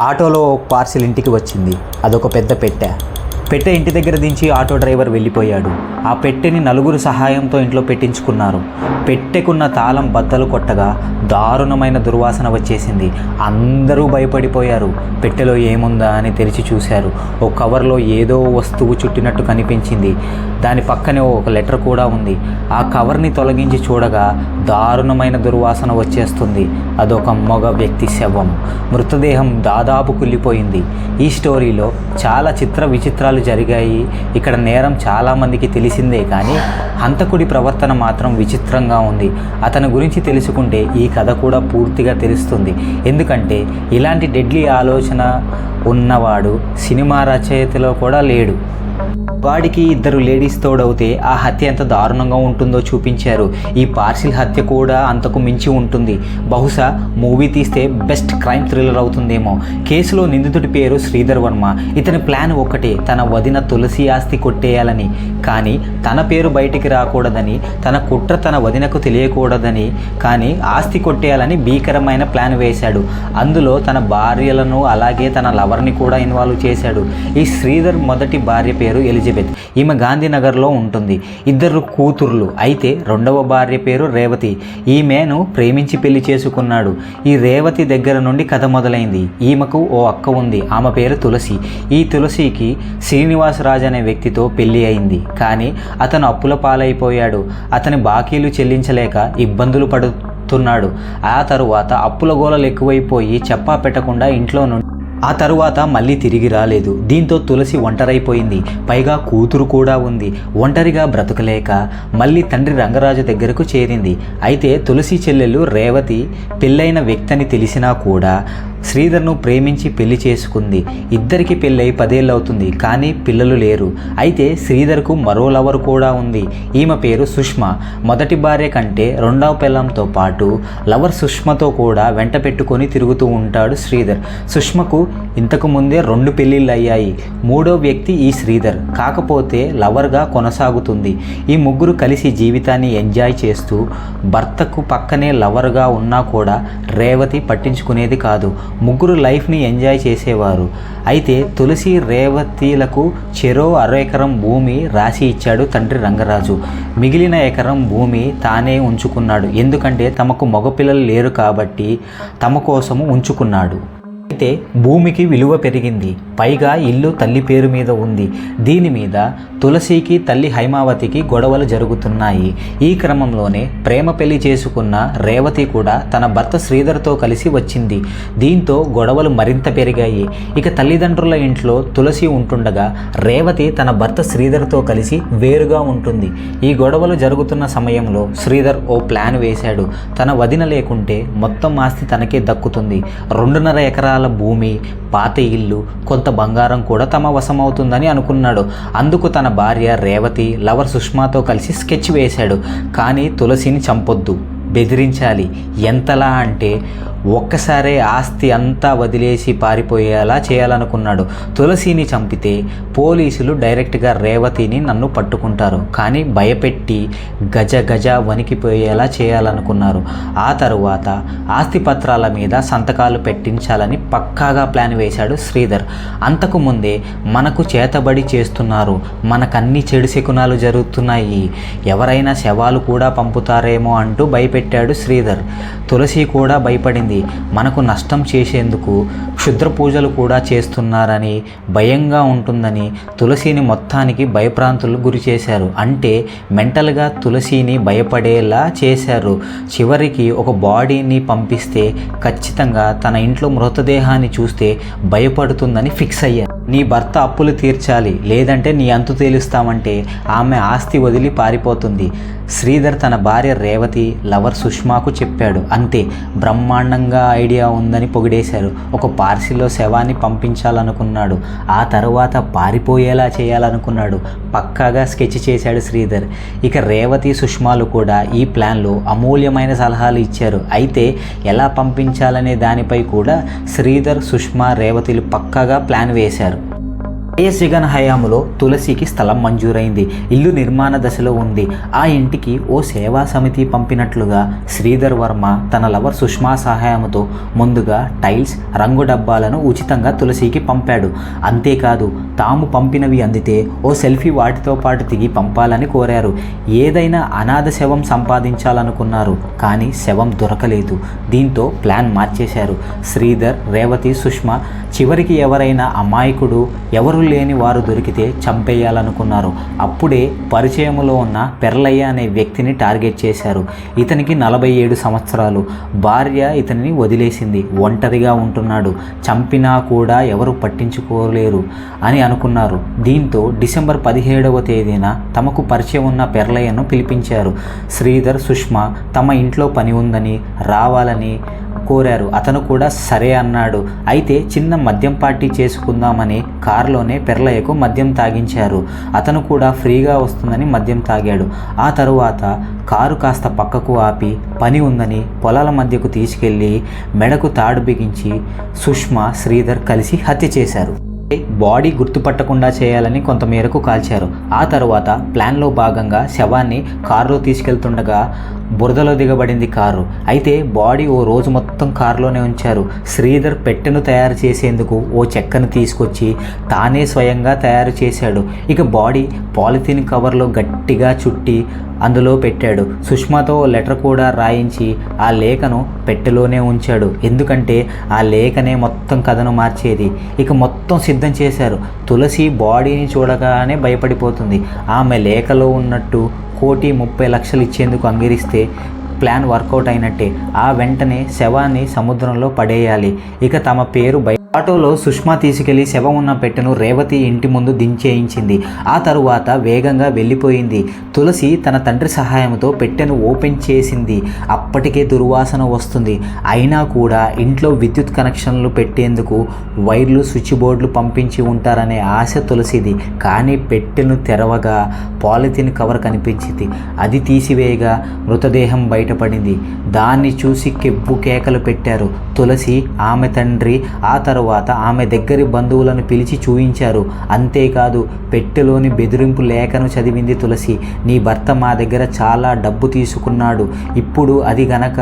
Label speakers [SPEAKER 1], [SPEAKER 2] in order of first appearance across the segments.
[SPEAKER 1] ఆటోలో ఒక పార్సిల్ ఇంటికి వచ్చింది. అదొక పెద్ద పెట్టె. పెట్టె ఇంటి దగ్గర దించి ఆటో డ్రైవర్ వెళ్ళిపోయాడు. ఆ పెట్టెని నలుగురు సహాయంతో ఇంట్లో పెట్టించుకున్నారు. పెట్టెకున్న తాళం బద్దలు కొట్టగా దారుణమైన దుర్వాసన వచ్చేసింది. అందరూ భయపడిపోయారు. పెట్టెలో ఏముందా అని తెరిచి చూశారు. ఓ కవర్లో ఏదో వస్తువు చుట్టినట్టు కనిపించింది. దాని పక్కనే ఒక లెటర్ కూడా ఉంది. ఆ కవర్ని తొలగించి చూడగా దారుణమైన దుర్వాసన వచ్చేస్తుంది. అదొక మగ వ్యక్తి శవం. మృతదేహం దాదాపు కుళ్ళిపోయింది. ఈ స్టోరీలో చాలా చిత్ర విచిత్రాలు జరిగాయి. ఇక్కడ నేరం చాలామందికి తెలిసి తెలిసిందే కానీ హంతకుడి ప్రవర్తన మాత్రం విచిత్రంగా ఉంది. అతని గురించి తెలుసుకుంటే ఈ కథ కూడా పూర్తిగా తెలుస్తుంది. ఎందుకంటే ఇలాంటి డెడ్లీ ఆలోచన ఉన్నవాడు సినిమా రచయితలో కూడా లేడు. వాడికి ఇద్దరు లేడీస్ తోడవుతే ఆ హత్య ఎంత దారుణంగా ఉంటుందో చూపించారు. ఈ పార్సిల్ హత్య కూడా అంతకు మించి ఉంటుంది. బహుశా మూవీ తీస్తే బెస్ట్ క్రైమ్ థ్రిల్లర్ అవుతుందేమో. కేసులో నిందితుడి పేరు శ్రీధర్ వర్మ. ఇతని ప్లాన్ ఒకటే తన వదిన తులసి ఆస్తి కొట్టేయాలని. కానీ తన పేరు బయటికి రాకూడదని తన కుట్ర తన వదినకు తెలియకూడదని. కానీ ఆస్తి కొట్టేయాలని భీకరమైన ప్లాన్ వేశాడు. అందులో తన భార్యలను అలాగే తన లవర్ని కూడా ఇన్వాల్వ్ చేశాడు. ఈ శ్రీధర్ మొదటి భార్య పేరు ఎలిజబెత్. ఈమె గాంధీనగర్లో ఉంటుంది. ఇద్దరు కూతుర్లు. అయితే రెండవ భార్య పేరు రేవతి. ఈమెను ప్రేమించి పెళ్ళి చేసుకున్నాడు. ఈ రేవతి దగ్గర నుండి కథ మొదలైంది. ఈమెకు ఓ అక్క ఉంది. ఆమె పేరు తులసి. ఈ తులసికి శ్రీనివాసరాజు అనే వ్యక్తితో పెళ్ళి అయింది. కానీ అతను అప్పుల పాలైపోయాడు. అతని బాకీలు చెల్లించలేక ఇబ్బందులు పడుతున్నాడు. ఆ తరువాత అప్పుల గోలలు ఎక్కువైపోయి చెప్పా పెట్టకుండా ఇంట్లో నుండి ఆ తరువాత మళ్ళీ తిరిగి రాలేదు. దీంతో తులసి ఒంటరైపోయింది. పైగా కూతురు కూడా ఉంది. ఒంటరిగా బ్రతకలేక మళ్ళీ తండ్రి రంగరాజు దగ్గరకు చేరింది. అయితే తులసి చెల్లెలు రేవతి పెళ్ళైన వ్యక్తిని తెలిసినా కూడా శ్రీధర్ను ప్రేమించి పెళ్ళి చేసుకుంది. ఇద్దరికి పెళ్ళై పదేళ్ళు అవుతుంది కానీ పిల్లలు లేరు. అయితే శ్రీధర్కు మరో లవర్ కూడా ఉంది. ఈమె పేరు సుష్మ. మొదటి భార్య కంటే రెండవ పిల్లంతో పాటు లవర్ సుష్మతో కూడా వెంట పెట్టుకొని తిరుగుతూ ఉంటాడు శ్రీధర్. సుష్మకు ఇంతకు ముందే రెండు పెళ్ళిళ్ళు అయ్యాయి మూడో వ్యక్తి ఈ శ్రీధర్. కాకపోతే లవర్గా కొనసాగుతుంది. ఈ ముగ్గురు కలిసి జీవితాన్ని ఎంజాయ్ చేస్తూ భర్తకు పక్కనే లవర్గా ఉన్నా కూడా రేవతి పట్టించుకునేది కాదు. ముగ్గురు లైఫ్ని ఎంజాయ్ చేసేవారు. అయితే తులసి రేవతిలకు చెరో అరో ఎకరం భూమి రాసి ఇచ్చాడు తండ్రి రంగరాజు. మిగిలిన ఎకరం భూమి తానే ఉంచుకున్నాడు. ఎందుకంటే తమకు మగపిల్లలు లేరు కాబట్టి తమ కోసము ఉంచుకున్నాడు. అయితే భూమికి విలువ పెరిగింది. పైగా ఇల్లు తల్లి పేరు మీద ఉంది. దీని మీద తులసికి తల్లి హైమావతికి గొడవలు జరుగుతున్నాయి. ఈ క్రమంలోనే ప్రేమ పెళ్ళి చేసుకున్న రేవతి కూడా తన భర్త శ్రీధర్తో కలిసి వచ్చింది. దీంతో గొడవలు మరింత పెరిగాయి. ఇక తల్లిదండ్రుల ఇంట్లో తులసి ఉంటుండగా రేవతి తన భర్త శ్రీధర్తో కలిసి వేరుగా ఉంటుంది. ఈ గొడవలు జరుగుతున్న సమయంలో శ్రీధర్ ఓ ప్లాన్ వేశాడు. తన వదిన లేకుంటే మొత్తం ఆస్తి తనకే దక్కుతుంది. రెండున్నర ఎకరాల భూమి పాత ఇల్లు కొంత బంగారం కూడా తమ వశమవుతుందని అనుకున్నాడు. అందుకు తన భార్య రేవతి లవర్ సుష్మాతో కలిసి స్కెచ్ వేశాడు. కానీ తులసిని చంపొద్దు. బెదిరించాలి. ఎంతలా అంటే ఒక్కసారే ఆస్తి అంతా వదిలేసి పారిపోయేలా చేయాలనుకున్నాడు. తులసిని చంపితే పోలీసులు డైరెక్ట్గా రేవతిని నన్ను పట్టుకుంటారు. కానీ భయపెట్టి గజ గజ వణికిపోయేలా చేయాలనుకున్నారు. ఆ తరువాత ఆస్తి పత్రాల మీద సంతకాలు పెట్టించాలని పక్కాగా ప్లాన్ వేశాడు శ్రీధర్. అంతకుముందే మనకు చేతబడి చేస్తున్నారు. మనకన్ని చెడు శకునాలు జరుగుతున్నాయి. ఎవరైనా శవాలు కూడా పంపుతారేమో అంటూ భయపెట్టాడు శ్రీధర్. తులసి కూడా భయపడింది. మనకు నష్టం చేసేందుకు క్షుద్ర పూజలు కూడా చేస్తున్నారని భయంగా ఉంటుందని తులసిని మొత్తానికి భయప్రాంతులు గురి చేశారు. అంటే మెంటల్గా తులసిని భయపడేలా చేశారు. చివరికి ఒక బాడీని పంపిస్తే ఖచ్చితంగా తన ఇంట్లో మృతదేహాన్ని చూస్తే భయపడుతుందని ఫిక్స్ అయ్యారు. నీ భర్త అప్పులు తీర్చాలి లేదంటే నీ అంతు తేలుస్తామంటే ఆమె ఆస్తి వదిలి పారిపోతుంది. శ్రీధర్ తన భార్య రేవతి లవర్ సుష్మాకు చెప్పాడు. అంతే బ్రహ్మాండంగా ఐడియా ఉందని పొగిడేశారు. ఒక పార్సిల్లో శవాన్ని పంపించాలనుకున్నాడు. ఆ తర్వాత పారిపోయేలా చేయాలనుకున్నాడు. పక్కాగా స్కెచ్ చేశాడు శ్రీధర్. ఇక రేవతి సుష్మాలు కూడా ఈ ప్లాన్లో అమూల్యమైన సలహాలు ఇచ్చారు. అయితే ఎలా పంపించాలనే దానిపై కూడా శ్రీధర్ సుష్మా రేవతిలు పక్కాగా ప్లాన్ వేశారు. వైఎస్ జగన్ హయాంలో తులసికి స్థలం మంజూరైంది. ఇల్లు నిర్మాణ దశలో ఉంది. ఆ ఇంటికి ఓ సేవా సమితి పంపినట్లుగా శ్రీధర్ వర్మ తన లవర్ సుష్మా సహాయంతో ముందుగా టైల్స్ రంగు డబ్బాలను ఉచితంగా తులసికి పంపాడు. అంతేకాదు తాము పంపినవి అందితే ఓ సెల్ఫీ వాటితో పాటు దిగి పంపాలని కోరారు. ఏదైనా అనాథ శవం సంపాదించాలనుకున్నారు కానీ శవం దొరకలేదు. దీంతో ప్లాన్ మార్చేశారు. శ్రీధర్ రేవతి సుష్మా చివరికి ఎవరైనా అమాయకుడు ఎవరు లేని వారు దొరికితే చంపేయాలనుకున్నారు. అప్పుడే పరిచయములో ఉన్న పెర్లయ్య అనే వ్యక్తిని టార్గెట్ చేశారు. ఇతనికి నలభై ఏడు సంవత్సరాలు. భార్య ఇతనిని వదిలేసింది. ఒంటరిగా ఉంటున్నాడు. చంపినా కూడా ఎవరు పట్టించుకోలేరు అని అనుకున్నారు. దీంతో డిసెంబర్ పదిహేడవ తేదీన తమకు పరిచయం ఉన్న పెర్లయ్యను పిలిపించారు. శ్రీధర్ సుష్మా తమ ఇంట్లో పని ఉందని రావాలని కోరారు. అతను కూడా సరే అన్నాడు. అయితే చిన్న మద్యం పార్టీ చేసుకుందామని కారులోనే పెర్లయ్యకు మద్యం తాగించారు. అతను కూడా ఫ్రీగా వస్తుందని మద్యం తాగాడు. ఆ తరువాత కారు కాస్త పక్కకు ఆపి పని ఉందని పొలాల మధ్యకు తీసుకెళ్ళి మెడకు తాడు బిగించి సుష్మా శ్రీధర్ కలిసి హత్య చేశారు. బాడీ గుర్తుపట్టకుండా చేయాలని కొంతమేరకు కాల్చారు. ఆ తర్వాత ప్లాన్లో భాగంగా శవాన్ని కారులో తీసుకెళ్తుండగా బురదలో దిగబడింది కారు. అయితే బాడీ ఓ రోజు మొత్తం కారులోనే ఉంచారు. శ్రీధర్ పెట్టెను తయారు చేసేందుకు ఓ చెక్కను తీసుకొచ్చి తానే స్వయంగా తయారు చేశాడు. ఇక బాడీ పాలిథిన్ కవర్లో గట్టిగా చుట్టి అందులో పెట్టాడు. సుష్మాతో ఓ లెటర్ కూడా రాయించి ఆ లేఖను పెట్టెలోనే ఉంచాడు. ఎందుకంటే ఆ లేఖనే మొత్తం కథను మార్చేది. ఇక మొత్తం సిద్ధం చేశారు. తులసి బాడీని చూడగానే భయపడిపోతుంది. ఆమె లేఖలో ఉన్నట్టు కోటి ముప్పై లక్షలు ఇచ్చేందుకు అంగీరిస్తే ప్లాన్ వర్కౌట్ అయినట్టే. ఆ వెంటనే శవాన్ని సముద్రంలో పడేయాలి. ఇక తమ పేరు బయ ఆటోలో సుష్మా తీసుకెళ్ళి శవం ఉన్న పెట్టెను రేవతి ఇంటి ముందు దించేయించింది. ఆ తరువాత వేగంగా వెళ్ళిపోయింది. తులసి తన తండ్రి సహాయంతో పెట్టెను ఓపెన్ చేసింది. అప్పటికే దుర్వాసన వస్తుంది. అయినా కూడా ఇంట్లో విద్యుత్ కనెక్షన్లు పెట్టేందుకు వైర్లు స్విచ్ బోర్డులు పంపించి ఉంటారనే ఆశ తులసిది. కానీ పెట్టెను తెరవగా పాలిథిన్ కవర్ కనిపించింది. అది తీసివేయగా మృతదేహం బయటపడింది. దాన్ని చూసి కెవ్వు కేకలు పెట్టారు. తులసి ఆమె తండ్రి ఆ తర్వాత ఆమె దగ్గరి బంధువులను పిలిచి చూయించారు. అంతేకాదు పెట్టెలోని బెదిరింపు లేఖను చదివింది తులసి. నీ భర్త మా దగ్గర చాలా డబ్బు తీసుకున్నాడు. ఇప్పుడు అది గనక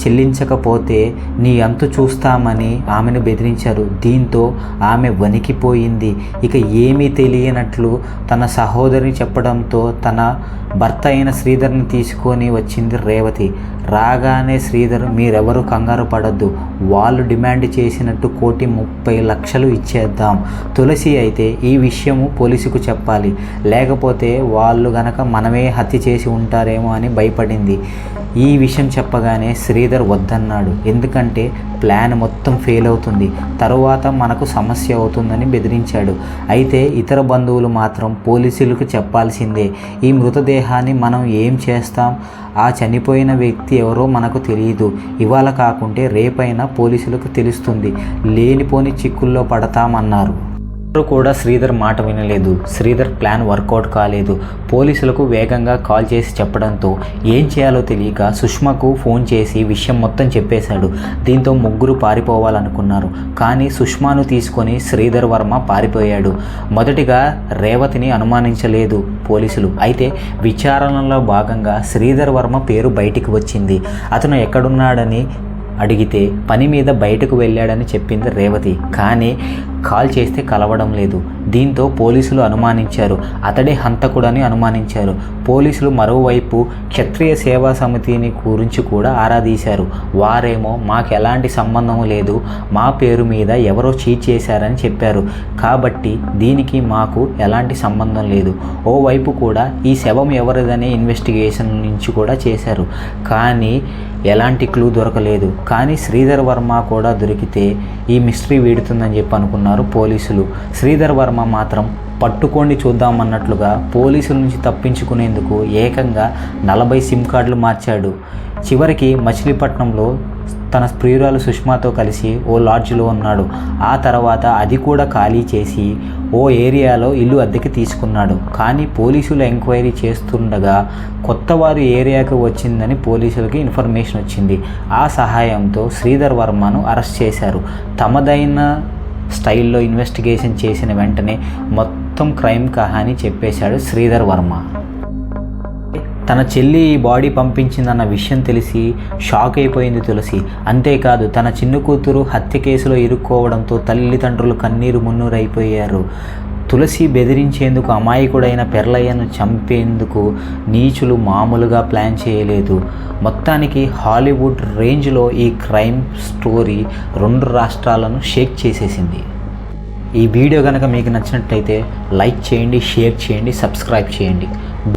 [SPEAKER 1] చెల్లించకపోతే నీ అంతు చూస్తామని ఆమెను బెదిరించారు. దీంతో ఆమె వణికిపోయింది. ఇక ఏమీ తెలియనట్లు తన సహోదరిని చెప్పడంతో తన భర్త అయిన శ్రీధర్ని తీసుకొని వచ్చింది రేవతి. రాగానే శ్రీధర్ మీరెవరు కంగారు పడద్దు. వాళ్ళు డిమాండ్ చేసినట్టు కోటి ముప్పై లక్షలు ఇచ్చేద్దాం. తులసి అయితే ఈ విషయము పోలీసుకు చెప్పాలి. లేకపోతే వాళ్ళు గనక మనమే హత్య చేసి ఉంటారేమో అని భయపడింది. ఈ విషయం చెప్పగానే శ్రీధర్ వద్దన్నాడు. ఎందుకంటే ప్లాన్ మొత్తం ఫెయిల్ అవుతుంది. తరువాత మనకు సమస్య అవుతుందని బెదిరించాడు. అయితే ఇతర బంధువులు మాత్రం పోలీసులకు చెప్పాల్సిందే. ఈ మృతదేహాన్ని మనం ఏం చేస్తాం? ఆ చనిపోయిన వ్యక్తి ఎవరో మనకు తెలియదు. ఇవాళ కాకుంటే రేపైనా పోలీసులకు తెలుస్తుంది. లేనిపోని చిక్కుల్లో పడతామన్నారు. ఎవరు కూడా శ్రీధర్ మాట వినలేదు. శ్రీధర్ ప్లాన్ వర్కౌట్ కాలేదు. పోలీసులకు వేగంగా కాల్ చేసి చెప్పడంతో ఏం చేయాలో తెలియక సుష్మకు ఫోన్ చేసి విషయం మొత్తం చెప్పేశాడు. దీంతో ముగ్గురు పారిపోవాలనుకున్నారు. కానీ సుష్మాను తీసుకొని శ్రీధర్ వర్మ పారిపోయాడు. మొదటిగా రేవతిని అనుమానించలేదు పోలీసులు. అయితే విచారణలో భాగంగా శ్రీధర్ వర్మ పేరు బయటికి వచ్చింది. అతను ఎక్కడున్నాడని అడిగితే పని మీద బయటకు వెళ్ళాడని చెప్పింది రేవతి. కానీ కాల్ చేస్తే కలవడం లేదు. దీంతో పోలీసులు అనుమానించారు. అతడే హంతకుడని అనుమానించారు. పోలీసులు మరోవైపు క్షత్రియ సేవా సమితిని గురించి కూడా ఆరాధీశారు వారేమో మాకు ఎలాంటి సంబంధం లేదు. మా పేరు మీద ఎవరో చీట్ చేశారని చెప్పారు. కాబట్టి దీనికి మాకు ఎలాంటి సంబంధం లేదు. ఓవైపు కూడా ఈ శవం ఎవరిదనే ఇన్వెస్టిగేషన్ నుంచి కూడా చేశారు. కానీ ఎలాంటి క్లూ దొరకలేదు. కానీ శ్రీధర్ వర్మ కూడా దొరికితే ఈ మిస్టరీ వీడుతుందని చెప్పి అనుకున్నారు పోలీసులు. శ్రీధర్ వర్మ మాత్రం పట్టుకోండి చూద్దామన్నట్లుగా పోలీసుల నుంచి తప్పించుకునేందుకు ఏకంగా నలభై సిమ్ కార్డులు మార్చాడు. చివరికి మచిలీపట్నంలో తన ప్రియురాలు సుష్మాతో కలిసి ఓ లాడ్జ్లో ఉన్నాడు. ఆ తర్వాత అది కూడా ఖాళీ చేసి ఓ ఏరియాలో ఇల్లు అద్దెకి తీసుకున్నాడు. కానీ పోలీసులు ఎంక్వైరీ చేస్తుండగా కొత్త వారు ఏరియాకు వచ్చిందని పోలీసులకి ఇన్ఫర్మేషన్ వచ్చింది. ఆ సహాయంతో శ్రీధర్ వర్మను అరెస్ట్ చేశారు. తమదైన స్టైల్లో ఇన్వెస్టిగేషన్ చేసిన వెంటనే మొత్తం క్రైమ్ కహాని చెప్పేశాడు శ్రీధర్ వర్మ. తన చెల్లి ఈ బాడీ పంపించిందన్న విషయం తెలిసి షాక్ అయిపోయింది తులసి. అంతేకాదు తన చిన్న కూతురు హత్య కేసులో ఇరుక్కోవడంతో తల్లిదండ్రులు కన్నీరు మున్నూరైపోయారు. తులసి బెదిరించేందుకు అమాయకుడైన పెర్లయ్యను చంపేందుకు నీచులు మామూలుగా ప్లాన్ చేయలేదు. మొత్తానికి హాలీవుడ్ రేంజ్లో ఈ క్రైమ్ స్టోరీ రెండు రాష్ట్రాలను షేక్ చేసేసింది. ఈ వీడియో కనుక మీకు నచ్చినట్టయితే లైక్ చేయండి షేర్ చేయండి సబ్స్క్రైబ్ చేయండి.